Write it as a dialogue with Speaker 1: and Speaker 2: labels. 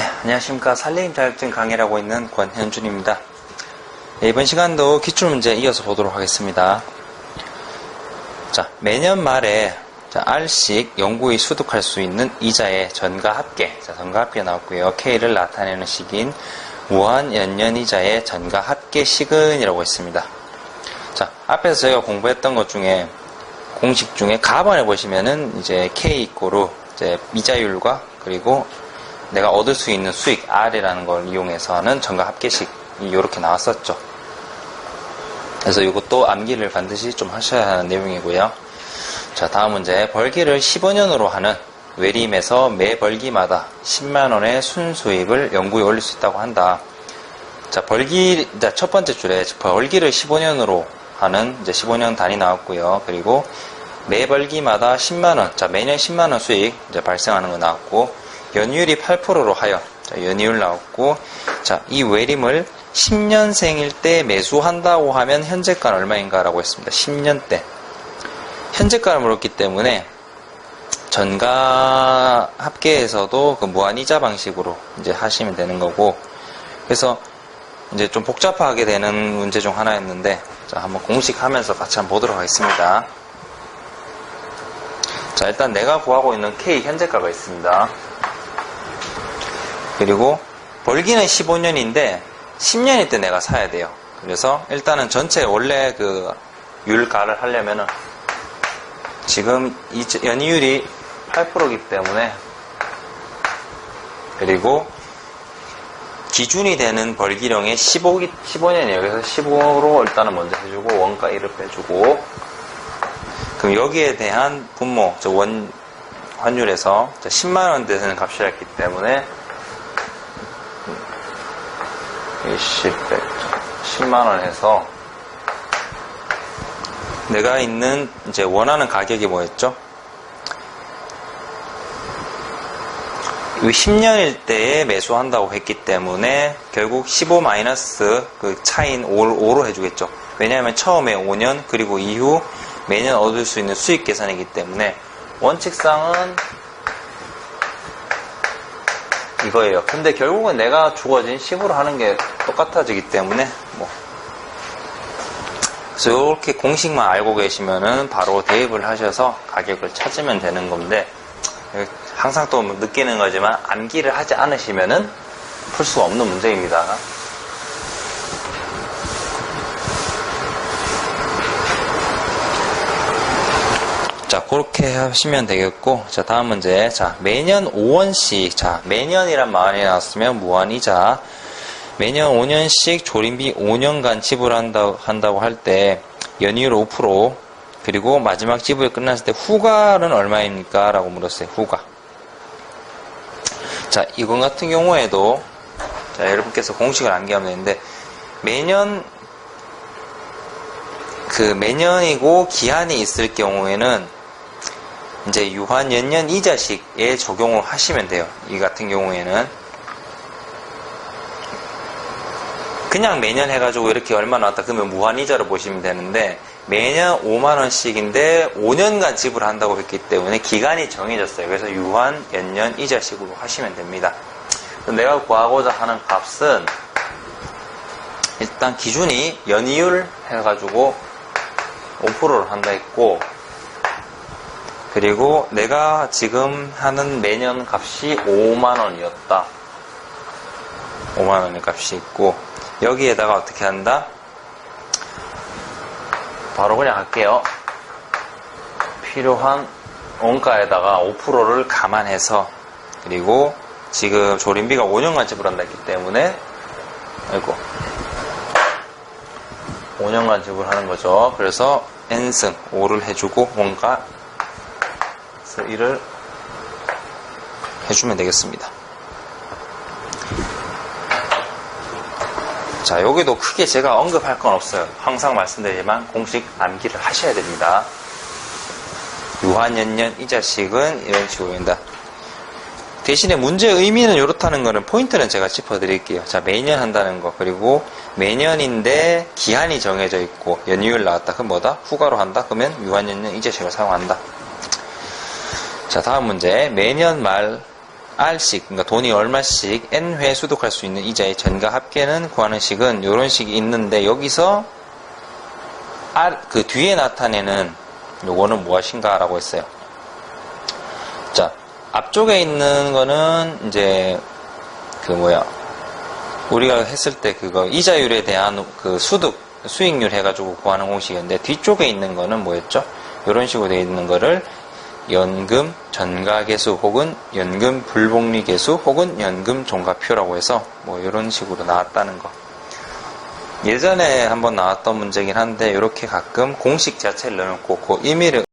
Speaker 1: 안녕하십니까 살림 자격증 강의를 하고 있는 권현준입니다. 네, 이번 시간도 기출문제 이어서 보도록 하겠습니다. 자, 매년 말에 자, R씩 영구히 소득할 수 있는 이자의 전가 합계, 자, 전가 합계 나왔고요. K를 나타내는 식인 무한 연년 이자의 전가 합계 식은이라고 했습니다. 자, 앞에서 저희가 공부했던 것 중에 공식 중에 가번에 보시면은 이제 K 이꼬르 이제 이자율과 그리고 내가 얻을 수 있는 수익 R이라는 걸 이용해서 하는 전가 합계식 이렇게 나왔었죠. 그래서 이것도 암기를 반드시 좀 하셔야 하는 내용이고요. 자, 다음 문제. 벌기를 15년으로 하는 외림에서 매 벌기마다 10만원의 순수익을 영구히 올릴 수 있다고 한다. 자, 벌기, 자, 첫 번째 줄에 벌기를 15년으로 하는 이제 15년 단위 나왔고요. 그리고 매 벌기마다 10만원, 자, 매년 10만원 수익 이제 발생하는 거 나왔고, 연이율이 8%로 하여, 자, 연이율 나왔고, 자, 이 외림을 10년생일 때 매수한다고 하면 현재가 얼마인가라고 했습니다. 10년 때. 현재가를 물었기 때문에 전가 합계에서도 그 무한이자 방식으로 이제 하시면 되는 거고 그래서 이제 좀 복잡하게 되는 문제 중 하나였는데 자 한번 공식 하면서 같이 한번 보도록 하겠습니다. 자 일단 내가 구하고 있는 K 현재가가 있습니다. 그리고 벌기는 15년인데 10년일 때 내가 사야 돼요. 그래서 일단은 전체 원래 그 율가를 하려면은 지금 연이율이 8%이기 때문에 그리고 기준이 되는 벌기령의 15, 15년이에요. 그래서 15로 일단은 먼저 해주고 원가 1을 빼주고 그럼 여기에 대한 분모, 저 원 환율에서 10만 원 되는 값이라 했기 때문에 10, 10만원 해서 내가 있는 이제 원하는 가격이 뭐였죠? 이 10년일 때에 매수한다고 했기 때문에 결국 15 마이너스 그 차인 5, 로 해주겠죠. 왜냐하면 처음에 5년 그리고 이후 매년 얻을 수 있는 수익 계산이기 때문에 원칙상은 이거예요. 근데 결국은 내가 주어진 식으로 하는 게 똑같아지기 때문에 뭐 그래서 이렇게 공식만 알고 계시면은 바로 대입을 하셔서 가격을 찾으면 되는 건데 항상 또 느끼는 거지만 암기를 하지 않으시면은 풀 수가 없는 문제입니다. 자, 그렇게 하시면 되겠고, 자, 다음 문제. 자, 매년 5원씩, 자, 매년이란 말이 나왔으면 무한이자, 매년 5년씩 조림비 5년간 지불한다고 한다고 할 때, 연이율 5%, 그리고 마지막 지불이 끝났을 때 후가는 얼마입니까? 라고 물었어요, 후가. 자, 이건 같은 경우에도, 자, 여러분께서 공식을 암기하면 되는데, 매년, 그 매년이고 기한이 있을 경우에는 이제 유한 연년 이자식에 적용을 하시면 돼요. 이 같은 경우에는 그냥 매년 해가지고 이렇게 얼마 나왔다 그러면 무한 이자로 보시면 되는데 매년 5만 원씩인데 5년간 지불한다고 했기 때문에 기간이 정해졌어요. 그래서 유한 연년 이자식으로 하시면 됩니다. 내가 구하고자 하는 값은 일단 기준이 연이율 해가지고 5%를 한다 했고 그리고 내가 지금 하는 매년 값이 5만원이었다. 5만원의 값이 있고, 여기에다가 어떻게 한다? 바로 그냥 할게요. 필요한 원가에다가 5%를 감안해서, 그리고 지금 조림비가 5년간 지불한다 했기 때문에, 아이고, 5년간 지불하는 거죠. 그래서 n승 5를 해주고 원가 1을 해주면 되겠습니다. 자, 여기도 크게 제가 언급할 건 없어요. 항상 말씀드리지만 공식 암기를 하셔야 됩니다. 유한연년 이 자식은 이런 식으로입니다. 대신에 문제의 의미는 이렇다는 거는 포인트는 제가 짚어드릴게요. 자, 매년 한다는 거. 그리고 매년인데 기한이 정해져 있고 연휴율 나왔다. 그럼 뭐다? 후가로 한다? 그러면 유한연년 이 자식을 사용한다. 자, 다음 문제. 매년 말 R씩, 그러니까 돈이 얼마씩 N회 수독할 수 있는 이자의 전가 합계는 구하는 식은 이런 식이 있는데 여기서 R, 그 뒤에 나타내는 요거는 무엇인가 라고 했어요. 자, 앞쪽에 있는 거는 이제 그 뭐야 우리가 했을 때 그거 이자율에 대한 그 수득 수익률 해가지고 구하는 공식이었는데 뒤쪽에 있는 거는 뭐였죠? 이런 식으로 되어 있는 거를 연금 전가계수 혹은 연금 불복리계수 혹은 연금 종가표라고 해서 뭐 이런 식으로 나왔다는 거. 예전에 한번 나왔던 문제긴 한데 이렇게 가끔 공식 자체를 넣어놓고 그 의미를